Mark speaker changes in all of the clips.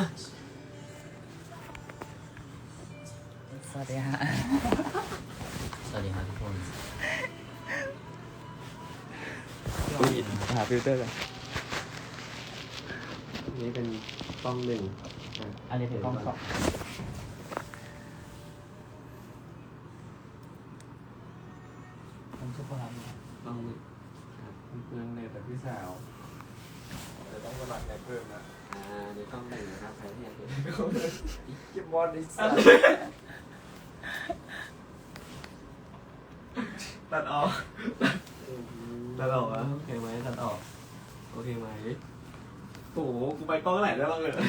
Speaker 1: สวัสดีฮะ
Speaker 2: สวัสดีครับทุกคน
Speaker 1: หาฟิลเตอร์กัน
Speaker 3: นี่เป็นกล้องหนึ่งะ
Speaker 1: อันนี้เป็นกล้องสอง
Speaker 2: ผมชื่อพลัง
Speaker 3: กล้องหนึ่ง
Speaker 4: เพื่อนเนแต่พี่สาวแต่ต้องมาหลักในเพิ่มนะ
Speaker 3: อ่าในกล้องหนึ่งนะครับใครที่อยากเห็น
Speaker 4: เก็บบอลดิสัตตัดออก ตัดออกอะโอเคไหมตัดออก โอเคไหมโอ้โหกูไปกล้องไหนได้บ้างเลย
Speaker 3: นะ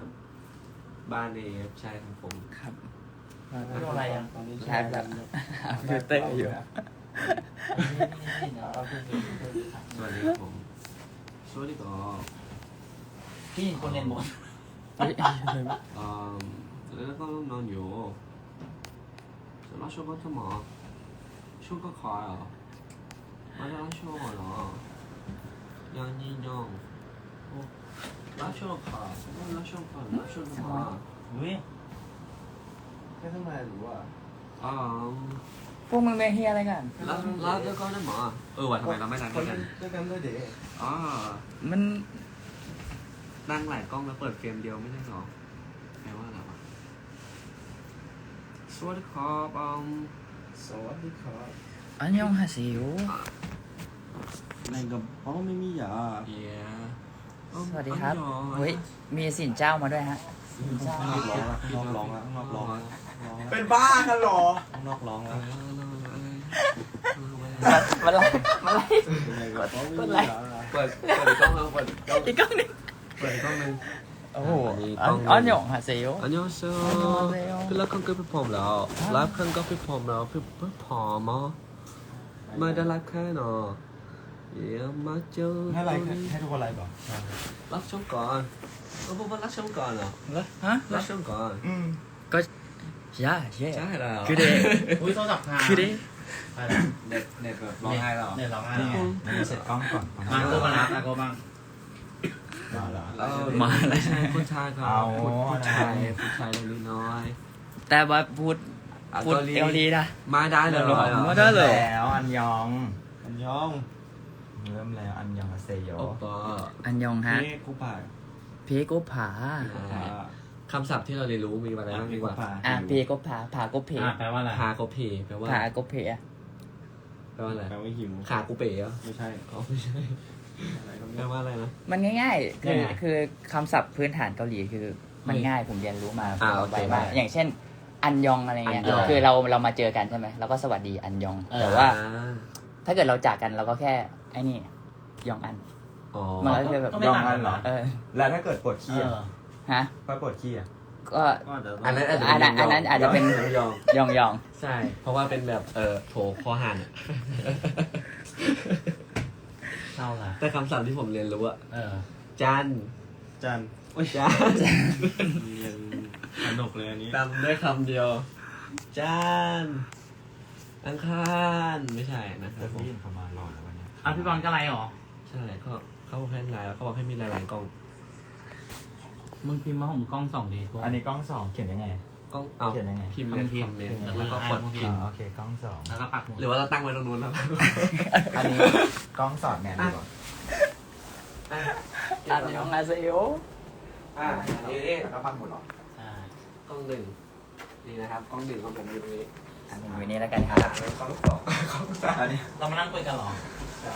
Speaker 3: ครับบ้านเอฟใช่ครับผม
Speaker 1: ครับ
Speaker 2: ไม่รู้อะไรอะ
Speaker 4: ตอนนี้
Speaker 1: ใช่แบบหาฟิลเตอร์อยู่
Speaker 2: นี่เดี๋ยวเราพูดถึง
Speaker 3: สวัสดีครับผม สวัสดีครับ
Speaker 2: พี่คนเรียนบท
Speaker 1: เฮ้ย
Speaker 3: อ่าแล้วก็นอนอยู่จะรับชมก็ทำไมช่วงก็คอย อะมารับชมเหรอยังยิงยังโอ้รับชมค่ะรับชมค่ะรับชมทำไม
Speaker 2: อุ้ย
Speaker 4: แค่ทำไมหรือว่า
Speaker 3: อ่า
Speaker 1: พวกมึงเป็นเฮียอะไรกัน
Speaker 3: แล้วแล้วแล้วก็ได้หมอเออว่ะทำไมเราไม่นั่งด้วยกัน
Speaker 4: ด้วยกันด้วยเด็ก
Speaker 3: อ๋อ
Speaker 1: มัน
Speaker 3: นั่งหลายกล้องแล้วเปิดเฟรมเดียวไม่ได้หรอแปลว่าอะไรวะสวัสดีครับอืม
Speaker 4: สวัสดีครับ
Speaker 1: อันยองฮาซิว
Speaker 4: ในกระเพาะไม่มียา
Speaker 3: เย้
Speaker 1: สวัสดีครับเฮ้ยมีสินเจ้ามาด้วยฮะ
Speaker 4: ข้างนอกร้องละข้างนอกร้องละข้างนอกร้องละร้องละ
Speaker 5: เป็นบ้ากันเหรอ
Speaker 4: ข้างนอกร้อง
Speaker 3: เอ
Speaker 4: ละ
Speaker 3: อ
Speaker 1: มันไล่มันไล่
Speaker 4: ในกระเพาะไม่
Speaker 3: เปิดเปิดกล้องแล้วเปิดกล้อง
Speaker 1: อีกกล้องหนึง
Speaker 3: เปิดกล้องหนึง
Speaker 1: โอ้โห
Speaker 3: อันนี้
Speaker 1: อั
Speaker 3: ล้
Speaker 1: น
Speaker 3: อง
Speaker 1: อันยองฮาซิว
Speaker 3: อันยองเซลคือรับเครื่องก็พี่พร้อมแล้วไลฟ์เครื่องก็พี่พร้อมแล้วพี่พี่พร้อมอะไม่ได้ไลฟ์แค่เนาะเดี๋ยวมาเจอ
Speaker 5: ให้ไลค์ให้ทุกคนไลค์ก่อน
Speaker 3: รับชมก่อน เออพวกมันรับชมก่อนเหรอ
Speaker 1: ฮะ
Speaker 3: รับชมก่อน
Speaker 5: อืม
Speaker 1: ก็ย่าเย่
Speaker 3: ใช่แล้ว
Speaker 1: คือเด
Speaker 2: อุ้ยโทรศัพท์ค้าง
Speaker 1: คือเด
Speaker 2: ไปแล้ว
Speaker 4: เน็ตเน็ตแบบร้องไห้แล้ว
Speaker 2: เนี่ยร้องไห้
Speaker 5: นี่ไงมันเสร็จกล้องก่อน
Speaker 2: มาโกบ้างนะมาโกบ้าง
Speaker 5: มาละ
Speaker 3: เออ
Speaker 1: มาแล้ว
Speaker 3: ใช่ผู้ชายครั
Speaker 5: เอา
Speaker 3: บผู้ผู้ชายผู้ชายเล็กน้อย
Speaker 1: แต่ว่าพูด
Speaker 3: อะ
Speaker 1: พูดเกาหลีนะ
Speaker 3: มาได้เลยเหรอ
Speaker 1: มาได้เลย
Speaker 5: แล้วอันยอง
Speaker 4: อันยอง
Speaker 5: เริ่มแล้วอันยองอาเซโย
Speaker 3: โอ้ปอ
Speaker 1: อันยองฮะ
Speaker 4: นี่กูป่า
Speaker 1: เพโกผา
Speaker 3: คำศัพท์ที่เราเรียนรู้มีอะไรบ้างดีกว่า
Speaker 1: อะเพโกผาผาโกเพ
Speaker 2: อะแปลว่าอะไร
Speaker 3: พาโกเพแปลว่า
Speaker 1: ผาโกเพอะ
Speaker 3: แปลว่าอะไร
Speaker 4: แปลว่าหิว
Speaker 3: ขากูเป๋เหรอ
Speaker 4: ไม่ใช่
Speaker 3: อ๋อไม่ใช่
Speaker 4: อะไรก็
Speaker 3: แปลว่าอะไรนะ
Speaker 1: มันง่ายๆคือคือคำศัพท์พื้นฐานเกาหลีคือมันง่ายผมเรียนรู้มา
Speaker 3: อ่าโอเค
Speaker 1: ไวมากอย่างเช่น อันยองอะไรเงี้ย
Speaker 3: อันยอง
Speaker 1: คือเราเรามาเจอกันใช่ไหมเราก็สวัสดีอันยองแต่ว่า
Speaker 3: อ่
Speaker 1: ถ้าเกิดเราจากกันเราก็แค่ไอ้นี่ยองอัน
Speaker 3: อ๋อ
Speaker 1: มันก็คือแบบ
Speaker 2: ก็ไม่ต่างกันเหรอ
Speaker 1: เออ
Speaker 5: แล้วถ้าเกิดปวด
Speaker 2: เอ
Speaker 5: ขี้อะ
Speaker 2: อ
Speaker 1: ฮะ
Speaker 5: พอปวดขี้อะ
Speaker 1: ก็
Speaker 4: ก็เดี๋ยว
Speaker 3: อันนั้นอาจจะ
Speaker 1: อันนั้นอันนั้นอาจจะเป็น
Speaker 3: ยอง
Speaker 1: ยองยอง
Speaker 3: ใช่ เพราะว่าเป็นแบบเออโถคอหันอะ
Speaker 2: เศร้าละ
Speaker 3: แต่คำศัพท์ที่ผมเรียนรู้อะ
Speaker 2: เออ
Speaker 3: จัน
Speaker 4: จัน
Speaker 3: โอ้ยจัน
Speaker 4: เรียนสนุกเลยอันนี้
Speaker 3: จำด้วยคำเดียว จันอังคารไม่ใช่นะค
Speaker 5: แต่
Speaker 3: รับผม
Speaker 5: พี่ยินเขามารอแล้ววันเนี้ย
Speaker 2: อะพี่บอลก็ไลค์เหรอ
Speaker 3: ใช่เขา เขาบอกให้ไลน์แล้วเขาบอกให้มีหลายๆกล้อง
Speaker 2: มึงพิมพ์มาผมกล้องสองดีกู
Speaker 5: อันนี้กล้องสองเขียนยังไง
Speaker 3: กล้องเอา
Speaker 5: เขียนยังไง
Speaker 3: พิมพ์ในคอมเมนต์แล้วก็กดพิ
Speaker 5: อ๋
Speaker 3: ม
Speaker 5: อ
Speaker 3: พ์
Speaker 5: โอเคกล้องสอง
Speaker 2: แล้วก็ปักหมุด
Speaker 3: หรือว่าเราตั้งไว้ตรงนู้นแล้ว
Speaker 5: อันนี้กล้องสอดแนนดีกว่า
Speaker 1: อันยองอาเซโย
Speaker 3: อ่านี่
Speaker 5: แล้วก็พักหมดหรอ
Speaker 2: ใช่
Speaker 3: กล้องหนึ่งนี่นะครับกล้องหนึ่งของผมอยู่ตรงนี้
Speaker 1: อันนี้อยู่นี่แล้วกันครับ
Speaker 3: อ่าแล้วกล้องสอง
Speaker 5: อันนี้
Speaker 2: เรามานั่งคุยกันเหรอ
Speaker 3: ใช่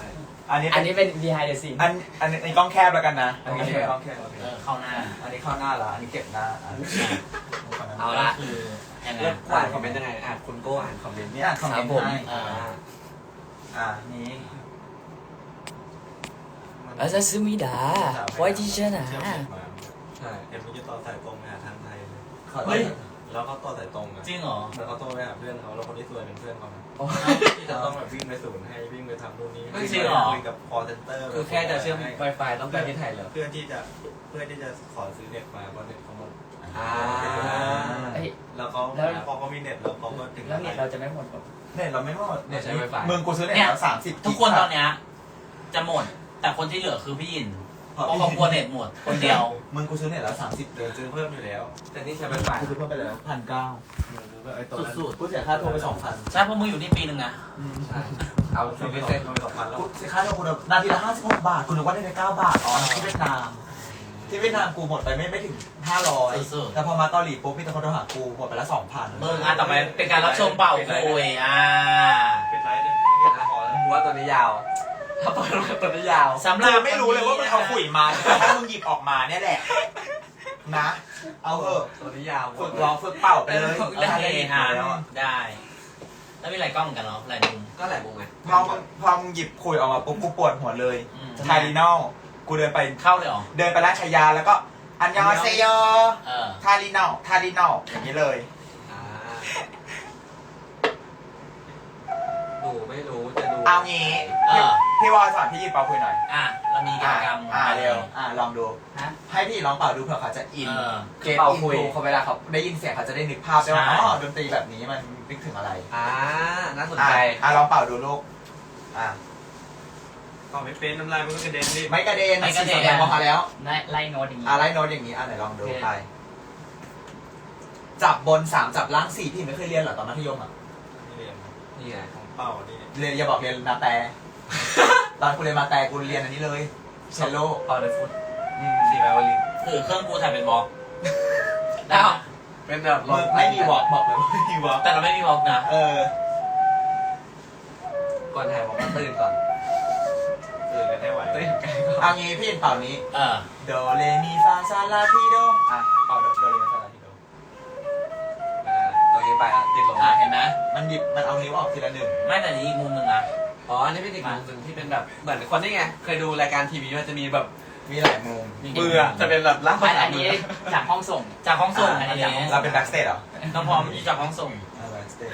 Speaker 5: อันนี้
Speaker 1: อันนี้เป็น behind the scene
Speaker 5: อันอันนี้กล้องแคบแล้วกันนะอันนี้กล้องแคบ
Speaker 2: เออเข้าหน้า
Speaker 5: อันนี้เข้าหน้าละอันนี้เก็บหน้าอันนี้
Speaker 3: เอาละ
Speaker 2: คือยังไง
Speaker 3: เลือกอ่านคอมเมนต์ยังไงอ่านคุณโก้อ่านคอมเมนต์
Speaker 5: นี่อ่านคอมเมนต์ให้
Speaker 2: อ่า
Speaker 5: อ่านี้
Speaker 1: อาซาซึมิดาไว้ที่เชนะ
Speaker 3: ใช่
Speaker 4: เห็นเมื่อกี้ต่อสายตรงไปหาทางไทยเลย
Speaker 2: เฮ้ย
Speaker 4: แล้วเขาต่อสายตรงอะ
Speaker 2: จริงเหรอ
Speaker 4: แล้วเขาโทรไปหาเพื่อนเขาแล้วคนที่ซวยเป็นเพื่อนเขานะ
Speaker 1: โอ้
Speaker 4: ที่จะต้องแบบวิ่งไปศูนย์ให้วิ่งไปทำนู่นนี่
Speaker 2: จริงเหรอ
Speaker 4: คุยกับ call center
Speaker 3: คือแค่จะเชื่อม Wi-Fi ต้องไปที่ไทยเหรอ
Speaker 4: เพื่อที่จะเพื่อที่จะขอซื้อเน็ตมาเพราะเน็ตเขาหมด
Speaker 3: อ่า
Speaker 1: เฮ้ย
Speaker 4: แล้วเขา
Speaker 1: แล้ว
Speaker 4: พอเขามีเน็ตแล้วเขาก็ถึง
Speaker 1: แล้วเน็ตเราจะไม่หมดหรอ
Speaker 5: เน็ตเราไม่หมด
Speaker 3: เนี่ยใช้ Wi-Fi
Speaker 5: มึงกูซื้อเน็ต
Speaker 2: เนี่ย
Speaker 5: แล้วสามสิบ
Speaker 2: ทุกคนตอนเนี้ยจะหมด แต่คนที่เหลือคือพี่ยิน
Speaker 5: พอ
Speaker 2: เพราะเขากลัวเน็ตหมดคนเดียว
Speaker 5: มึงกูซื้อเน็ตแล้วสามสิบเดือนซื้อเพิ่มอยู่แล้ว
Speaker 3: แต่นี่ใช้ไฟฟ้า
Speaker 5: กูซื้อเพิ่มไปแล้วพันเก้า
Speaker 4: ไอ้ตัวนั้น
Speaker 2: สุด
Speaker 5: กูเสียค่าโทรไปสองพัน
Speaker 2: ๆใช่เพราะมึงอยู่นี่ปีหนึ่งนะ
Speaker 3: ใช่เอาซื้อไปเซ็นไปสองพันแล้ว
Speaker 5: กูเสียค่าโทรกูนาทีละห้าสิบหกบาทกูนึกว่าได้ไปเก้าบาทอ๋อที่เวียดนามที่เวียดนามกูหมดไปไม่ไม่ถึงห้าร้อยแต่พอมาเกาหลีปุ๊บมีแต่คนโทรหากูหมดไปละสองพัน
Speaker 2: มึงอะต่อไปเป็นการรับชมเป่าคุยอ่า
Speaker 4: เป็นไรเนี่ยเห็นแล้วพอแล้ว
Speaker 3: หัวตัวนี้ยาว ถ้าเปิดตัวนี้ยาว
Speaker 2: สำหรับ
Speaker 5: กูไม่รู้เลยว่ามึงเอาขุยมาถ้ามึงหยิบออกมาเนี่ยแหละ นะ เอาเถอะ
Speaker 3: ตัวนี้ยาว
Speaker 5: ฝึกร้องฝึกเป่าไปเลย
Speaker 2: โอเคอ่าได้ แล้วมีหลายกล้องเหมือนกันเนาะหลายมุม
Speaker 3: ก็หลายมุมไง
Speaker 5: พอมึงพอมึงหยิบขุยออกมาปุ๊บกูปวดหัวเลย
Speaker 2: อืม
Speaker 5: ไทลินอลกูเดินไป
Speaker 2: เข้าเลยเหรอ
Speaker 5: เดินไปร้านขายยาแล้วก็อันยองเซโย
Speaker 2: เออ
Speaker 5: ทาลินอลทาลินอลอย่างนี้เลย
Speaker 3: อ่าดูไม่รู้จะดู
Speaker 5: เอางี้
Speaker 2: เอ
Speaker 5: พี่
Speaker 2: อ
Speaker 5: พี่วอลสอนพี่หยิบเป่าคุยหน่อย
Speaker 2: อะเรามีกิจกรรม
Speaker 5: อ่าเร็ว อ่าลองดู
Speaker 1: ฮะ
Speaker 5: ให้พี่ลองเป่าดูเผื่อเขาจะอิน
Speaker 2: เออ
Speaker 5: เกม
Speaker 3: เป่า
Speaker 5: อิน
Speaker 3: คุย
Speaker 5: ดูเขาเวลาเขาได้ยินเสียงเขาจะได้นึกภาพได้ว่า
Speaker 2: ใช่
Speaker 5: อ๋อดนตรีแบบนี้มันนึกถึงอะไร
Speaker 3: อ่าน่าสน
Speaker 5: อ่า
Speaker 3: ใจ
Speaker 5: อ่าลองเป่าดูลูก อ่า
Speaker 4: ต่อไม่เป็นน้ำลายมันก็กระเด็นดิ
Speaker 5: ไม่กระเด็น
Speaker 2: ไม่กระเด็น
Speaker 5: สีแดงพอแล้ว
Speaker 1: ไล่ไล่โน้ตอย่างนี้
Speaker 5: อ่าไล่โน้ตอย่างนี้อ่าไหนลองดู
Speaker 1: โอเค
Speaker 5: ไป จับบนสามจับล่างสี่พี่ไม่เคยเรียนเหรอตอนมัธยมอะ
Speaker 4: นี่เรียน
Speaker 3: นี่ไง
Speaker 4: ของเป้านี่
Speaker 5: เรียนอย่าบอกเรียนนาแต่ ตอนกูเรียนมาแต่กูเรียนอันนี้เลยเชลโล
Speaker 3: เป่าเลยฟุต
Speaker 5: อืม
Speaker 4: สีแววลิน
Speaker 2: คือเครื่องกูถ่ายเป็นบล็อกได้
Speaker 3: อ้าวเป็นแบบ
Speaker 5: มึงไม่มีบอกบอกเลยว่าไม่มีบอก
Speaker 2: แต่เราไม่มีบล็อกนะ
Speaker 5: เออ
Speaker 3: ก่อนถ่ายบอกว่าตื่นก่อน
Speaker 4: ตื่นกันให้ไหว
Speaker 3: ตื่นกันก่อน
Speaker 5: เอางี้พี่เป่านี้
Speaker 2: เออ
Speaker 5: โดเรมีฟาซาลาทีโดอะเป่าโดโดเรมีฟาซาลาทีโด
Speaker 3: อ่าตัวนี้ไปอะติดลม
Speaker 2: อะเห็นไหม
Speaker 5: มันหยิบมันเอานิ้วออกทีละหนึ่ง
Speaker 2: ไม่แต่นี่อีกมุมหนึ่งนะ
Speaker 3: อ๋ออันนี้เป็นอีกมุมหนึ่งที่เป็นแบบเหมือนคนนี่ไงเคยดูรายการทีวีมันจะมีแบบ
Speaker 5: มีหลายมุม
Speaker 3: มืออะจะเป็นแบบล่าง
Speaker 1: ไม่อันนี้จากห้องส่ง
Speaker 2: จากห้องส่ง
Speaker 5: อะ
Speaker 2: อันนี้
Speaker 5: เราเป็นแบ็กสเตจเหรอ
Speaker 2: น้องพร้อมที่จากห้องส่ง
Speaker 5: อ่าแบ็กสเตจ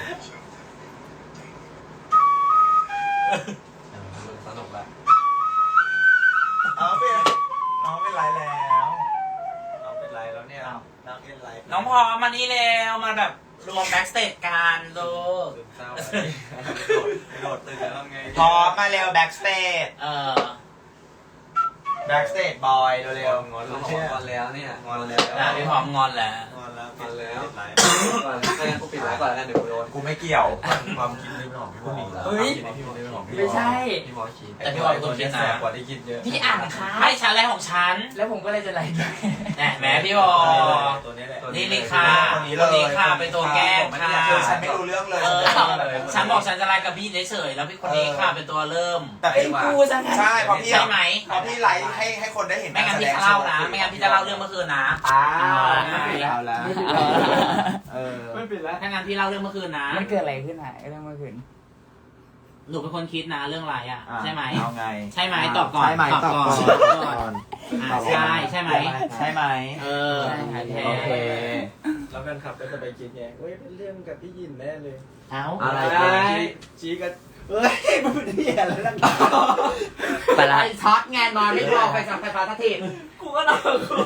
Speaker 3: สนุกละ
Speaker 5: อ๋อเป็นน้องเป็นไรแล้ว
Speaker 4: เอาเป็นไรแล้วเนี่ย
Speaker 5: อ้าวน้องเป็นไร
Speaker 2: น้องพร้อมมานี่เร็วมาแบบรวมแบ็กสเตจกันดู
Speaker 4: ตื่นเศร้า
Speaker 3: ไป โดดตื่นแล้วทำไง
Speaker 5: พร้อมมาเร็วแบ็กสเตจ
Speaker 2: เออ
Speaker 5: แบ็กสเตจบอยเร็ว
Speaker 4: งอน
Speaker 3: เรา
Speaker 4: แล้ว
Speaker 3: บอก
Speaker 4: เชี่ย
Speaker 3: ก่อนแล้วเนี่ย
Speaker 4: งอนแล้ว
Speaker 2: อะพี่พร้อมงอนแล้ว
Speaker 4: งอนแล้ว
Speaker 3: งอนแล้ว
Speaker 4: ปิดไลฟ์
Speaker 3: ก่อนถ้างั้นกูปิดไลฟ์ก่อนแล้วกันเดี๋ยวกูโดน
Speaker 5: กูไม่เกี่ยว
Speaker 4: ความคิดเลยไม่ออกพี่บอก
Speaker 1: เฮ้ย
Speaker 4: พี่บอกพี่บอ
Speaker 1: ไม่ใช่
Speaker 3: พี่บอกคิด
Speaker 2: แต่พี่บอกเป็นคนคิดนะ
Speaker 4: แสบกว่าที่คิดเยอะ
Speaker 1: พี่อ่านค่ะ
Speaker 2: ไม่ชั้นแรของฉัน
Speaker 1: แล้วผมก็เลยจะไล่ด้วย
Speaker 2: แหมแหมพี่บอก
Speaker 4: ตัวนี้แหละ
Speaker 2: นี่นี่ค่ะ
Speaker 5: คนนี้เลย
Speaker 2: นี่ค่ะเป็นตัวแก้ค่ะ
Speaker 5: ฉันไม่รู้เรื่องเลย
Speaker 2: ฉันบอกฉันจะไล่กับพี่เฉยๆแล้วพี่คนนี้ค่ะเป็นตัวเริ่ม
Speaker 5: แต่
Speaker 1: เป็
Speaker 5: พี่
Speaker 1: นกูจัง
Speaker 5: ใช่พราะพี่
Speaker 2: ใช่ไหม
Speaker 5: พราะพี่ไลฟ์ให้ให้คนได้เห็น
Speaker 2: ไม่งั้นพี่จะเล่านะไม่งั้นพี่จะเล่าเรื่องเมื่อคืนนะ
Speaker 5: อ้าว
Speaker 2: ไม่ปิดแล้ว
Speaker 5: แล้ว
Speaker 1: ไม่ปิดแล้ว
Speaker 5: เออ
Speaker 4: ไม่ปิดแล้ว
Speaker 2: ถ้างั้นพี่เล่าเรื่องเมื่อคืนนะ
Speaker 1: มันเกิดอะไรขึ้นอะเรื่องเมื่อคืน
Speaker 2: หนูเป็นคนคิดนะเรื่องอะไรอะ
Speaker 5: อะ
Speaker 2: ใช่ไหม
Speaker 5: เอาไง
Speaker 2: ใช่ไหมตอบก่อน
Speaker 5: ใช่ไหม
Speaker 2: ตอบก่อน
Speaker 5: ตอบก่อน
Speaker 2: ตอบก่อนอะใช่ใช่ไหม
Speaker 5: ใช่ไหม
Speaker 2: เออ
Speaker 1: ใช่ครับ
Speaker 5: โอเค
Speaker 4: แล้วแฟนคลับก็จะไปคิดไงเฮ้ยเป็นเรื่องกับพี่ยินแน่เลย
Speaker 2: เอ้า
Speaker 3: อะไร
Speaker 4: จีจีกันเฮ้ยมันเป็นที่อะไรนั่น
Speaker 1: ไปละ
Speaker 2: ช็อตไงนอนไม่พอไฟฟ้าไฟฟ้าทัที
Speaker 3: กูก็นอนกู